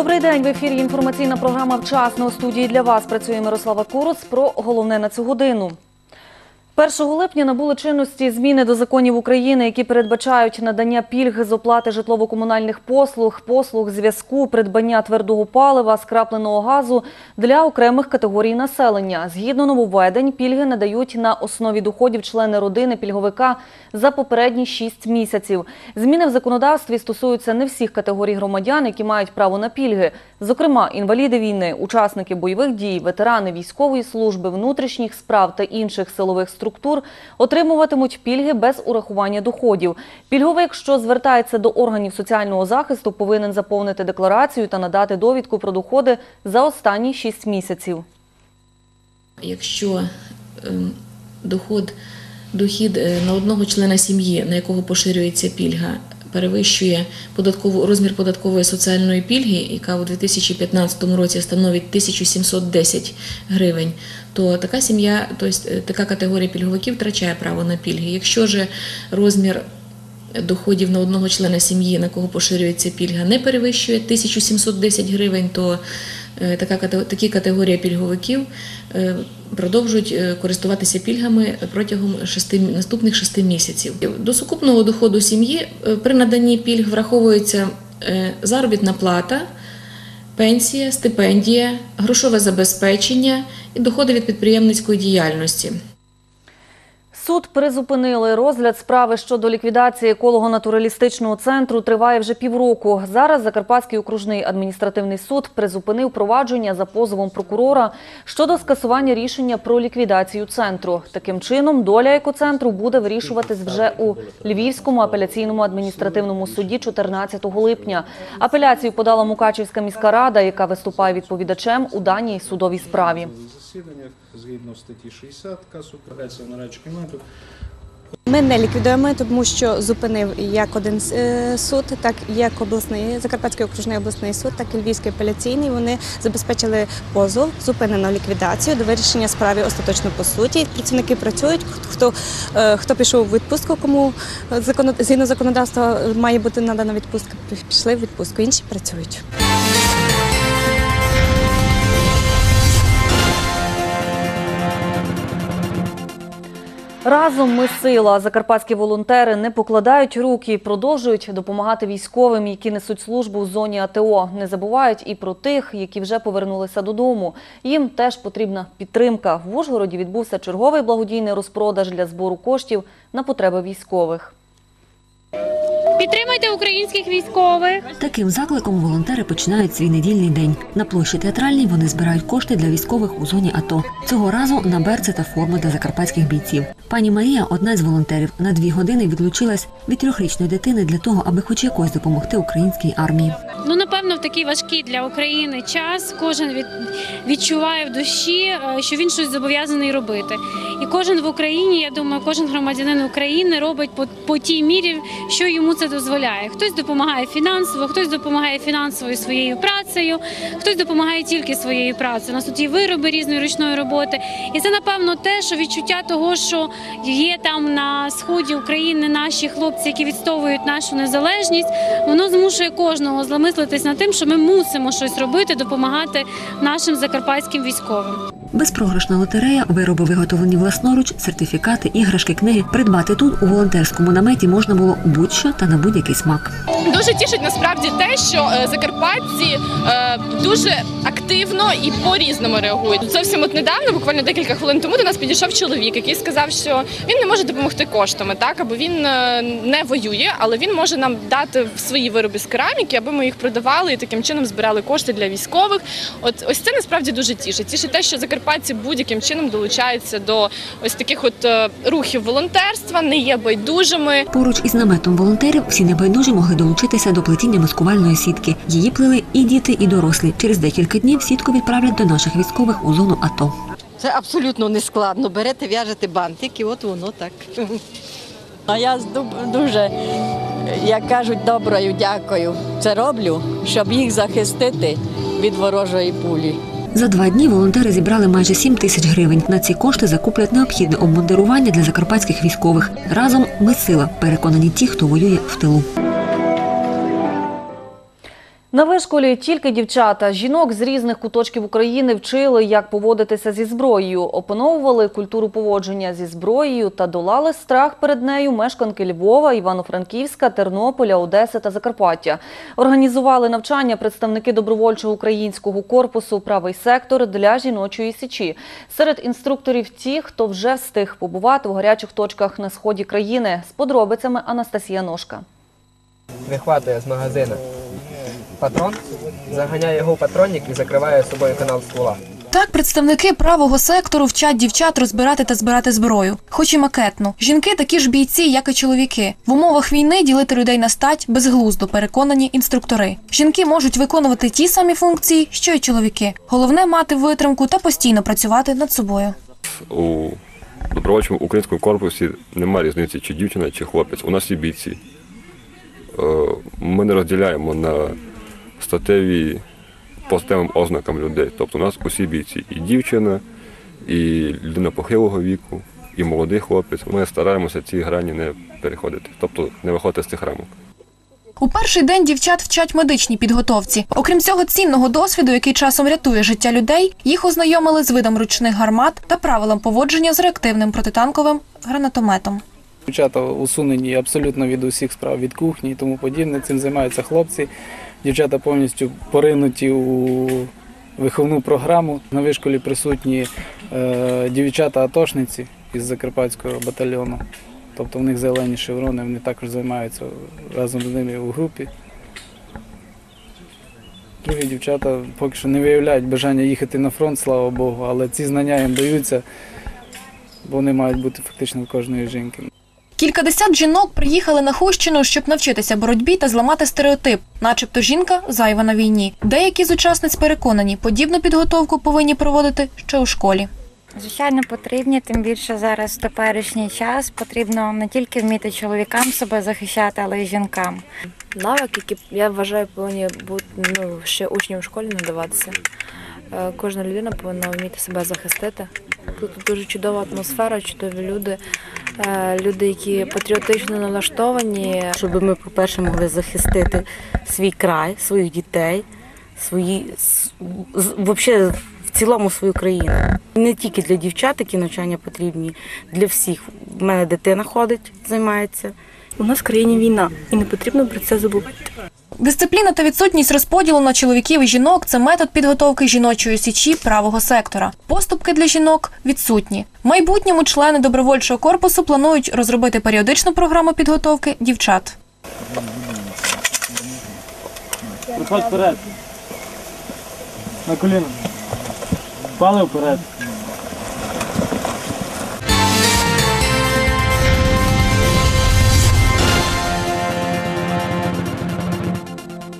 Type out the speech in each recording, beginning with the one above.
Добрий день. В ефірі інформаційна програма «Вчасно» у студії для вас працює Мирослава Куруц про головне на цю годину. 1 липня набули чинності зміни до законів України, які передбачають надання пільг з оплати житлово-комунальних послуг, послуг зв'язку, придбання твердого палива, скрапленого газу для окремих категорій населення. Згідно нововведень, пільги надають на основі доходів члени родини пільговика за попередні 6 місяців. Зміни в законодавстві стосуються не всіх категорій громадян, які мають право на пільги. Зокрема, інваліди війни, учасники бойових дій, ветерани військової служби, внутрішніх справ та інших силових структур отримуватимуть пільги без урахування доходів. Пільговик, що звертається до органів соціального захисту, повинен заповнити декларацію та надати довідку про доходи за останні 6 місяців. Якщо ем, доход, дохід е, на одного члена сім'ї, на якого поширюється пільга, перевищує податкову, розмір податкової соціальної пільги, яка у 2015 році становить 1710 гривень, то така сім'я, тобто така категорія пільговиків втрачає право на пільги. Якщо ж розмір доходів на одного члена сім'ї, на кого поширюється пільга, не перевищує 1710 гривень, то е, така, такі категорії пільговиків е, продовжують користуватися пільгами протягом шести, наступних шести місяців. До сукупного доходу сім'ї при наданні пільг враховується заробітна плата, пенсія, стипендія, грошове забезпечення і доходи від підприємницької діяльності. Суд призупинили розгляд справи щодо ліквідації еколого-натуралістичного центру триває вже півроку. Зараз Закарпатський окружний адміністративний суд призупинив провадження за позовом прокурора щодо скасування рішення про ліквідацію центру. Таким чином, доля екоцентру буде вирішуватись вже у Львівському апеляційному адміністративному суді 14 липня. Апеляцію подала Мукачівська міська рада, яка виступає відповідачем у даній судовій справі. Засіданнях згідно статті 60 КАС управляється нарадчий кімнату. Ми не ліквідуємо, тому що зупинив як один е, суд, так як обласний Закарпатський окружний обласний суд, так і Львівський апеляційний. Вони забезпечили позов, зупинено ліквідацію до вирішення справи остаточно по суті. Працівники працюють. Хто е, хто пішов у відпустку, кому законод... згідно законодавства має бути надана відпустка, пішли в відпустку. Інші працюють. Разом ми сила. Закарпатські волонтери не покладають руки і продовжують допомагати військовим, які несуть службу в зоні АТО. Не забувають і про тих, які вже повернулися додому. Їм теж потрібна підтримка. В Ужгороді відбувся черговий благодійний розпродаж для збору коштів на потреби військових. Підтримайте українських військових. Таким закликом волонтери починають свій недільний день. На площі театральній вони збирають кошти для військових у зоні АТО. Цього разу на берці та форми для закарпатських бійців. Пані Марія, одна з волонтерів, на дві години відлучилась від трьохрічної дитини для того, аби хоч якось допомогти українській армії. Ну напевно, в такий важкий для України час кожен від, відчуває в душі, е, що він щось зобов'язаний робити. І кожен в Україні, я думаю, кожен громадянин України робить по, по тій мірі, що йому це дозволяє. Хтось допомагає фінансово, хтось допомагає фінансовою своєю працею, хтось допомагає тільки своєю працею. У нас тут є вироби різної ручної роботи. І це напевно те, що відчуття того, що є там на сході України наші хлопці, які відстовують нашу незалежність, воно змушує кожного замислитись над тим, що ми мусимо щось робити, допомагати нашим закарпатським військовим. Безпрограшна лотерея, вироби виготовлені власноруч, сертифікати, іграшки, книги. Придбати тут у волонтерському наметі можна було будь-що та на будь-який смак. Дуже тішить насправді те, що е, закарпатці е, дуже активно і по-різному реагують. Зовсім от недавно, буквально декілька хвилин тому, до нас підійшов чоловік, який сказав, що він не може допомогти коштами, так або він е, не воює, але він може нам дати свої вироби з кераміки, аби ми їх продавали і таким чином збирали кошти для військових. От ось це насправді дуже тішить. Тішить те, що закарпатці будь-яким чином долучаються до ось таких от е, рухів волонтерства, не є байдужими. Поруч із наметом волонтерів всі небайдужі могли долучитися до плетіння маскувальної сітки. Її плели і діти, і дорослі. Через декілька днів сітку відправлять до наших військових у зону АТО. Це абсолютно не складно. Берете, в'яжете бантик і от воно так. А я з дуже, як кажуть, доброю дякую. Це роблю, щоб їх захистити від ворожої пулі. За два дні волонтери зібрали майже 7 тисяч гривень. На ці кошти закуплять необхідне обмундирування для закарпатських військових. Разом ми сила, переконані ті, хто воює в тилу. На вишколі тільки дівчата. Жінок з різних куточків України вчили, як поводитися зі зброєю, опановували культуру поводження зі зброєю та долали страх перед нею мешканки Львова, Івано-Франківська, Тернополя, Одеси та Закарпаття. Організували навчання представники добровольчого українського корпусу «Правий сектор» для жіночої січі. Серед інструкторів ті, хто вже встиг побувати в гарячих точках на сході країни. З подробицями Анастасія Ножка. вихватує з магазина патрон, заганяє його в патронник і закриває собою канал ствола. Так, представники правого сектору вчать дівчат розбирати та збирати зброю, хоч і макетну. Жінки такі ж бійці, як і чоловіки. В умовах війни ділити людей на стать безглуздо, переконані інструктори. Жінки можуть виконувати ті самі функції, що й чоловіки. Головне мати витримку та постійно працювати над собою. у добровольчому українському корпусі немає різниці, чи дівчина, чи хлопець. У нас всі бійці. Е, Ми не розділяємо на статеві по статевим ознакам людей. Тобто у нас усі бійці. І дівчина, і людина похилого віку, і молодий хлопець. Ми стараємося ці грані не переходити, тобто не виходити з цих рамок. У перший день дівчат вчать медичній підготовці. Окрім цього цінного досвіду, який часом рятує життя людей, їх ознайомили з видом ручних гармат та правилам поводження з реактивним протитанковим гранатометом. Дівчата усунені абсолютно від усіх справ від кухні і тому подібне. Цим займаються хлопці. Дівчата повністю поринуті у виховну програму. На вишколі присутні е, дівчата-атошниці із Закарпатського батальйону. Тобто в них зелені шеврони, вони також займаються разом з ними у групі. Другі дівчата поки що не виявляють бажання їхати на фронт, слава Богу, але ці знання їм даються, бо вони мають бути фактично в кожної жінки. Кількадесят жінок приїхали на Хущину, щоб навчитися боротьбі та зламати стереотип, начебто жінка зайва на війні. Деякі з учасниць переконані, подібну підготовку повинні проводити ще у школі. Звичайно, потрібні, тим більше зараз в теперішній час потрібно не тільки вміти чоловікам себе захищати, але й жінкам. Навик, які я вважаю, повинні бути ну, ще учням в школі надаватися. Е, Кожна людина повинна вміти себе захистити. Тут дуже чудова атмосфера, чудові люди, люди, які патріотично налаштовані. Щоб ми, по-перше, могли захистити свій край, своїх дітей, свої взагалі в цілому свою країну. Не тільки для дівчат які навчання потрібні, для всіх. У мене дитина ходить, займається. У нас в країні війна, і не потрібно про це забувати. Дисципліна та відсутність розподілу на чоловіків і жінок це метод підготовки жіночої січі правого сектора. Поступки для жінок відсутні. В майбутньому члени добровольчого корпусу планують розробити періодичну програму підготовки дівчат. Вперед. На коліна. Пали вперед.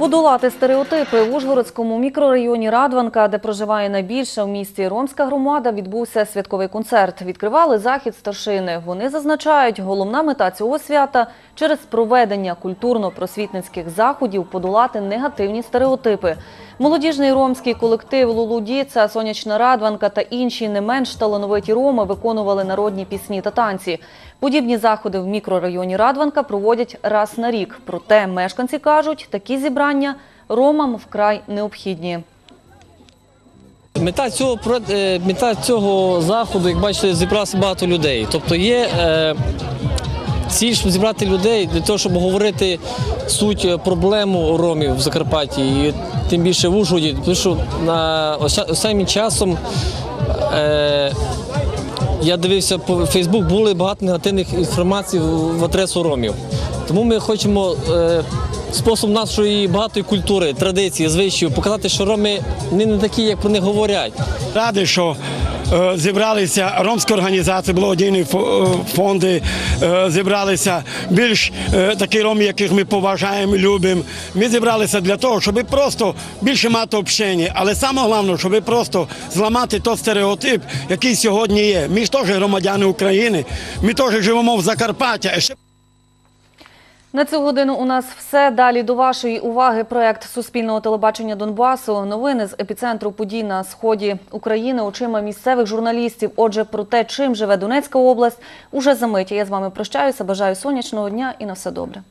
Подолати стереотипи в Ужгородському мікрорайоні Радванка, де проживає найбільша в місті ромська громада, відбувся святковий концерт. Відкривали захід старшини. Вони зазначають, головна мета цього свята через проведення культурно-просвітницьких заходів подолати негативні стереотипи. Молодіжний ромський колектив Лулудіца, Сонячна Радванка та інші не менш талановиті роми виконували народні пісні та танці. Подібні заходи в мікрорайоні Радванка проводять раз на рік. Проте мешканці кажуть, такі зібрання ромам вкрай необхідні. Мета цього е, мета цього заходу, як бачите, зібрався багато людей. Тобто є е, ціль, щоб зібрати людей для того, щоб говорити суть е, проблему ромів в Закарпатті, і тим більше в Ужгороді, тому що на останнім часом. Е, я дивився по Фейсбук, були багато негативних інформацій в адресу ромів. Тому ми хочемо е, спосіб нашої багатої культури, традиції, звичаїв показати, що роми не, такі, як про них говорять. Радий, що зібралися ромські організації, благодійні е, фонди, е, зібралися більш е, такі роми, яких ми поважаємо, любимо. Ми зібралися для того, щоб просто більше мати общення. Але саме головне, щоб просто зламати той стереотип, який сьогодні є. Ми ж теж громадяни України, ми теж живемо в Закарпатті. На цю годину у нас все. Далі до вашої уваги проект Суспільного телебачення Донбасу. Новини з епіцентру подій на сході України очима місцевих журналістів. Отже, про те, чим живе Донецька область, уже за мить. Я з вами прощаюся. Бажаю сонячного дня і на все добре.